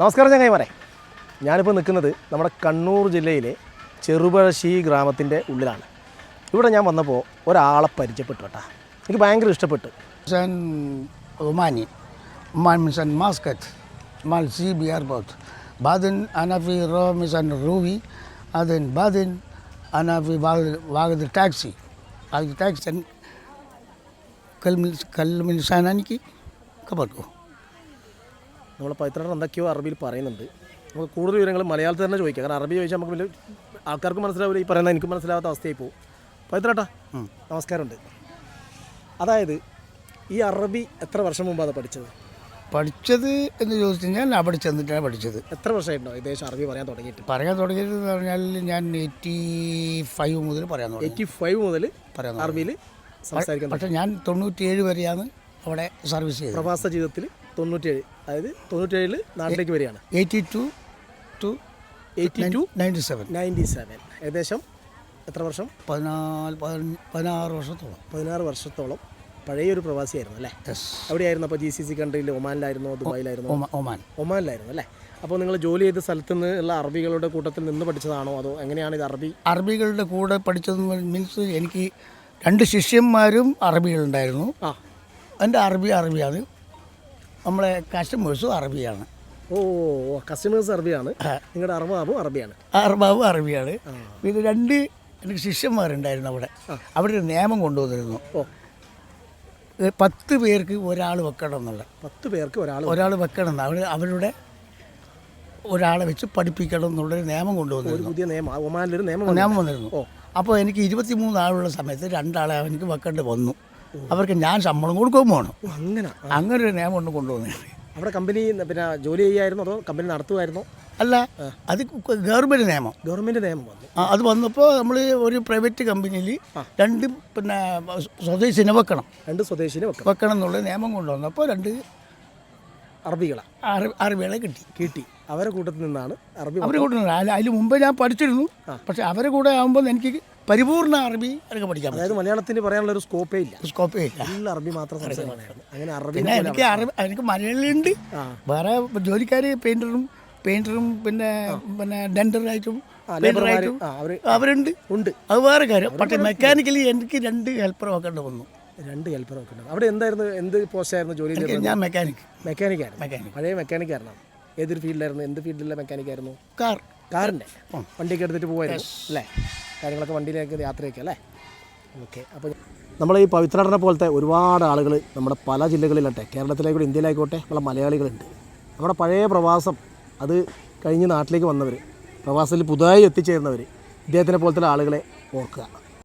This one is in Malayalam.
നമസ്കാരം ഞാൻ കൈമാറേ ഞാനിപ്പോൾ നിൽക്കുന്നത് നമ്മുടെ കണ്ണൂർ ജില്ലയിലെ ചെറുപഴശ്ശി ഗ്രാമത്തിന്റെ ഉള്ളിലാണ്. ഇവിടെ ഞാൻ വന്നപ്പോൾ ഒരാളെ പരിചയപ്പെട്ടു കേട്ടോ. എനിക്ക് ഭയങ്കര ഇഷ്ടപ്പെട്ടു. Omani Oman മിസൻ Muscat Oman C B R raw മിസൻ റൂവി അതിൻ ബാദിൻ അനഫി വാഗദ് ടാക്സി. ടാക്സി കൽ കൽ മിനിസാൻ എനിക്ക് കപ്പോ നമ്മളെ പൈത്രാടൻ എന്തൊക്കെയോ അറബിയിൽ പറയുന്നുണ്ട്. നമുക്ക് കൂടുതൽ വിവരങ്ങൾ മലയാളത്തിൽ തന്നെ ചോദിക്കാം. കാരണം അറബി ചോദിച്ചാൽ നമുക്ക് വലിയ ആൾക്കാർക്ക് മനസ്സിലാവില്ല ഈ പറയുന്നത് എനിക്ക് മനസ്സിലാവാത്ത അവസ്ഥയായി പോകും. പൈത്രാട്ടാ നമസ്കാരമുണ്ട്. അതായത് ഈ അറബി എത്ര വർഷം മുമ്പാണ് പഠിച്ചത്? പഠിച്ചത് എന്ന് ചോദിച്ചു കഴിഞ്ഞാൽ അവിടെ ചെന്നിട്ടാണ് പഠിച്ചത്. എത്ര വർഷമായിട്ടുണ്ടോ ഏകദേശം അറബി പറയാൻ തുടങ്ങിയിട്ട്? പറയാൻ തുടങ്ങിയത് എന്ന് പറഞ്ഞാൽ ഞാൻ എയ്റ്റി ഫൈവ് മുതൽ പറയാൻ തുടങ്ങി. എയ്റ്റി ഫൈവ് മുതൽ പറയാൻ അറബിയിൽ സംസാരിക്കാം പക്ഷേ ഞാൻ തൊണ്ണൂറ്റിയേഴ് വരെയാണ് അവിടെ സർവീസ് ചെയ്തത്. പ്രവാസ ജീവിതത്തിൽ തൊണ്ണൂറ്റേഴ് അതായത് തൊണ്ണൂറ്റേഴിൽ നാട്ടിലേക്ക് വരികയാണ്. Eighty two two eighty two ninety seven ninety seven ഏകദേശം എത്ര വർഷം? പതിനാല് പതിന- പതിനാറ് വർഷത്തോളം. പതിനാറ് വർഷത്തോളം പഴയ ഒരു പ്രവാസിയായിരുന്നു അല്ലേ? അവിടെ എവിടെയായിരുന്നു അപ്പോൾ ജി സി സി കൺട്രിയിൽ ഒമാനിലായിരുന്നോ ദുബായിലായിരുന്നോ. ഒമാൻ. ഒമാനിലായിരുന്നു അല്ലേ? അപ്പോൾ നിങ്ങൾ ജോലി ചെയ്ത സ്ഥലത്ത് നിന്ന് ഉള്ള അറബികളുടെ കൂട്ടത്തിൽ നിന്ന് പഠിച്ചതാണോ? അതോ എങ്ങനെയാണ് ഇത് അറബി? അറബികളുടെ കൂടെ പഠിച്ചത് മീൻസ് എനിക്ക് രണ്ട് ശിഷ്യന്മാരും അറബികളുണ്ടായിരുന്നു. ആ. എന്റെ അറബി അറബിയാണ്. നമ്മളെ കസ്റ്റമേഴ്സും അറബിയാണ്. ഓ കസ്റ്റമേഴ്സ് അറബിയാണ്. നിങ്ങളുടെ അറബാബും അറബിയാണ്. അറബാബും അറബിയാണ്. ഇത് രണ്ട് എനിക്ക് ശിഷ്യന്മാരുണ്ടായിരുന്നു അവിടെ. അവിടെ ഒരു നിയമം കൊണ്ടുവന്നിരുന്നു. പത്ത് പേർക്ക് ഒരാൾ വെക്കണം എന്നുള്ള. പത്ത് പേർക്ക് ഒരാൾ ഒരാൾ വെക്കണം എന്ന്. അവർ അവരുടെ ഒരാളെ വെച്ച് പഠിപ്പിക്കണം എന്നുള്ളൊരു നിയമം കൊണ്ടുവന്നിരുന്നു. പുതിയ നിയമം ഒമാനിലൊരു നിയമം. നിയമം വന്നിരുന്നു. അപ്പോൾ എനിക്ക് ഇരുപത്തി ആളുള്ള സമയത്ത് രണ്ടാളെ എനിക്ക് വെക്കേണ്ടി വന്നു. അവർക്ക് ഞാൻ ശമ്പളം കൊടുക്കുകയും വേണം. അങ്ങനെ. അങ്ങനെ ഒരു നിയമം ഒന്ന് കൊണ്ടുവന്നു. അവിടെ കമ്പനി പിന്നെ ജോലി ചെയ്യായിരുന്നോ അതോ കമ്പനി നടത്തുമായിരുന്നോ? അല്ല അത് ഗവൺമെന്റ് നിയമം. ഗവൺമെന്റ് നിയമം വന്നു. ആ, അത് വന്നപ്പോൾ നമ്മൾ ഒരു പ്രൈവറ്റ് കമ്പനിയിൽ രണ്ട് പിന്നെ സ്വദേശിനെ വെക്കണം. രണ്ട് സ്വദേശിനെ വെക്കണം. വെക്കണം എന്നുള്ള നിയമം കൊണ്ടുവന്നപ്പോൾ രണ്ട് അറബികളാണ് അറബികളെ കിട്ടി. കിട്ടി. അവരെ കൂട്ടത്തിൽ നിന്നാണ് അറബി അവരെ കൂടെ അതിൽ അതിന് മുമ്പേ ഞാൻ പഠിച്ചിരുന്നു. പക്ഷെ അവരെ കൂടെ ആകുമ്പോൾ എനിക്ക് പരിപൂർണ അറബി എനിക്ക് പഠിക്കാം അതായത് മലയാളത്തിന് പറയാനുള്ള ഒരു സ്കോപ്പേ ഇല്ല. സ്കോപ്പേ ഇല്ല. ഫുൾ അറബി മാത്രം അങ്ങനെ അറബി പിന്നെ എനിക്ക് അറബി എനിക്ക് മലയാളിയുണ്ട്. വേറെ ജോലിക്കാർ പെയിന്ററും പെയിന്ററും പിന്നെ പിന്നെ ഡെൻഡറായിട്ടും അവരുണ്ട്. ഉണ്ട്. അത് വേറെ കാര്യം. പക്ഷേ മെക്കാനിക്കലി എനിക്ക് രണ്ട് ഹെൽപ്പർ വെക്കേണ്ടി വന്നു. രണ്ട് ഹെൽപ്പറൊക്കെ ഉണ്ട് അവിടെ എന്തായിരുന്നു എന്ത് പോസ്റ്റായിരുന്നു ജോലി എനിക്ക് ഞാൻ മെക്കാനിക് മെക്കാനിക്കായിരുന്നു മെക്കാനിക് പഴയ മെക്കാനിക്കായിരുന്നു ഏതൊരു ഫീൽഡിലായിരുന്നു എന്ത് ഫീൽഡിലെ മെക്കാനിക്കായിരുന്നു കാർ കാറിന്റെ വണ്ടിയൊക്കെ എടുത്തിട്ട് പോകുമായിരുന്നു അല്ലേ? കാര്യങ്ങളൊക്കെ വണ്ടിയിലേക്ക് യാത്രയൊക്കെ അല്ലേ? ഓക്കെ. അപ്പോൾ നമ്മൾ ഈ പവിത്രാടനെ പോലത്തെ ഒരുപാട് ആളുകൾ നമ്മുടെ പല ജില്ലകളിലാട്ടെ കേരളത്തിലായിക്കോട്ടെ ഇന്ത്യയിലായിക്കോട്ടെ നമ്മളെ മലയാളികളുണ്ട്. നമ്മുടെ പഴയ പ്രവാസം അത് കഴിഞ്ഞ് നാട്ടിലേക്ക് വന്നവർ പ്രവാസത്തിൽ പുതുതായി എത്തിച്ചേരുന്നവർ ഇദ്ദേഹത്തിനെ പോലത്തെ ആളുകളെ ഓർക്കുക.